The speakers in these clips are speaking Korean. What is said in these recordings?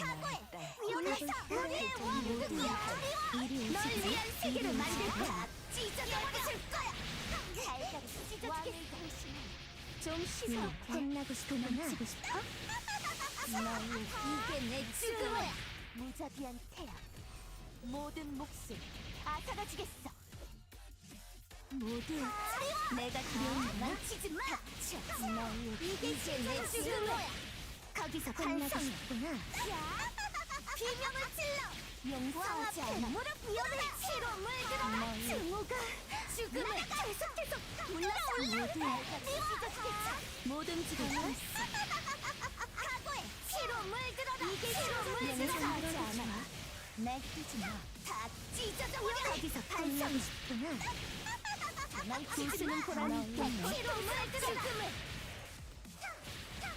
각오해! 위험해서 우리의! 왕국이야! 이리 널. 위한 세계를 만들. 거야! 찢어버릴 거야! 달걀이! 좀 씻어! 혼나고 싶어 도망치고 싶어? 너희 이게 내 죽음이야! 무자비한 태양 모든 목숨 아사라지겠어! 모두 내가 두려운 망치지 마! 너희 이게 내 죽음이야! 거기서 야! 비명을 질러! 용서하지 않아. 무릎 위험해! 피로 물들어라! 너희 증오가 죽음을 계속해서 찢어지겠지! 못 움직여 있어 각오해! 피로 물들어라! 이게 피로 물들어라! 영상으로도 좋아 내키지 마! 다 찢어져 버려! 거기서 혼나고 반성! 싶구나 부수는 마! 보람이 있겠네. 피로 물들어라!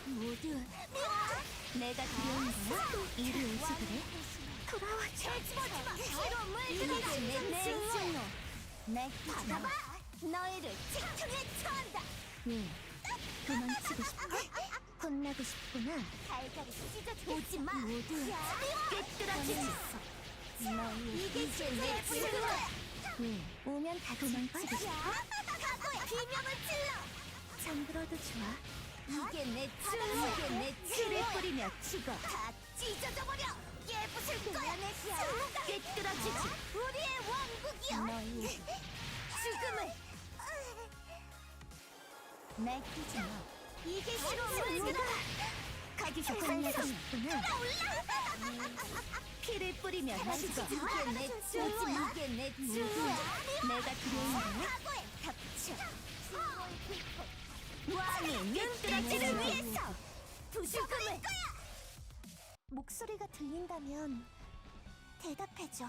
모두 아! 내가 두려운 거야? 이리 오지 그래? 돌아와 제집어지 마! 피로 물들어라! 내 증오 받아봐! 너희를 직통에 처한다! 왜 도망치고 싶어? 혼나고 싶구나 달걀이 찢어지겠지 오지 마! 모두! 너희 이게 내 죽음이야! 왜 오면 다 도망치고 싶어? 각오해! 비명을 질러! 잠들어도 좋아 이게 내 죽음! 이게 내 피를 뿌리며 죽어! 다 찢어져 버려! 깨부술 거야! 깨뜨려지지! 우리의 왕국이여! 너희 죽음을! 내키지 마 이게 싫어 물들어! 혼나고 반성! 싶구나 피를 뿌리며 죽어 이게 내 죽어야. 이게 내 죽음이야! 내가 두려운 거야? 각오해! 닥쳐! 왕의 눈뜨라지를 위해서! 부수금을! 목소리가 들린다면 대답해줘.